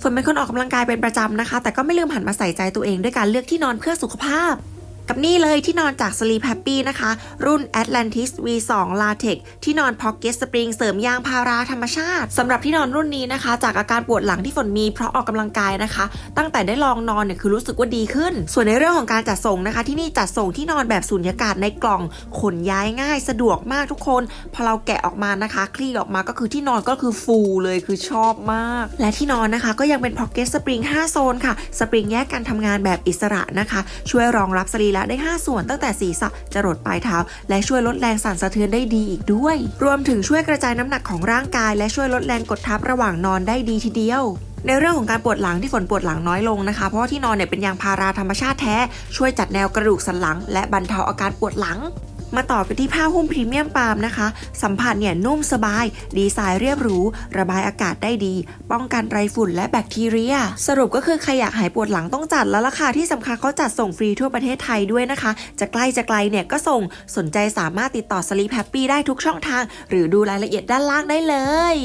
ฝนเป็นคนออกกำลังกายเป็นประจำนะคะ แต่ก็ไม่ลืมหันมาใส่ใจตัวเองด้วยการเลือกที่นอนเพื่อสุขภาพ กับนี่เลยที่นอนจาก Sleep Happy นะคะ รุ่น Atlantis V2 Latex ที่นอน Pocket Spring เสริมยางพาราธรรมชาติสำหรับที่นอนรุ่นนี้นะคะ จากอาการปวดหลังที่ฝนมีเพราะออกกำลังกายนะคะ ตั้งแต่ได้ลองนอนเนี่ยคือรู้สึกว่าดีขึ้น ส่วนในเรื่องของการจัดส่งนะคะ ที่นี่จัดส่งที่นอนแบบสุญญากาศในกล่องขนย้ายง่ายสะดวกมากทุกคน พอเราแกะออกมานะคะ คลี่ออกมาก็คือที่นอนก็คือฟูเลยคือชอบมาก และที่นอนนะคะก็ยังเป็น Pocket Spring 5 โซนค่ะสปริงแยกการทำงานแบบอิสระนะคะ ช่วยรองรับสรีระได้ 5 ส่วนตั้งแต่ศีรษะจรดปลายเท้า และช่วยลดแรงสั่นสะเทือนได้ดีอีกด้วย รวมถึงช่วยกระจายน้ำหนักของร่างกาย และช่วยลดแรงกดทับระหว่างนอนได้ดีทีเดียวในเรื่องของการปวดหลังที่ฝนปวดหลังน้อยลงนะคะ เพราะว่าที่นอนเนี่ยเป็นยางพาราธรรมชาติแท้ ช่วยจัดแนวกระดูกสันหลัง และบรรเทาอาการปวดหลัง มาต่อกันที่ผ้าหุ้มพรีเมียมปาล์มนะคะ สัมผัสเนี่ยนุ่มสบาย ดีไซน์เรียบหรู ระบายอากาศได้ดี ป้องกันไรฝุ่นและแบคทีเรีย สรุปก็คือใครอยากหายปวดหลังต้องจัดแล้วล่ะค่ะ ที่สำคัญเขาจัดส่งฟรีทั่วประเทศไทยด้วยนะคะ จะใกล้จะไกลเนี่ยก็ส่งสนใจสามารถติดต่อ Sleep Happy ได้ทุกช่องทาง หรือดูรายละเอียดด้านล่างได้เลย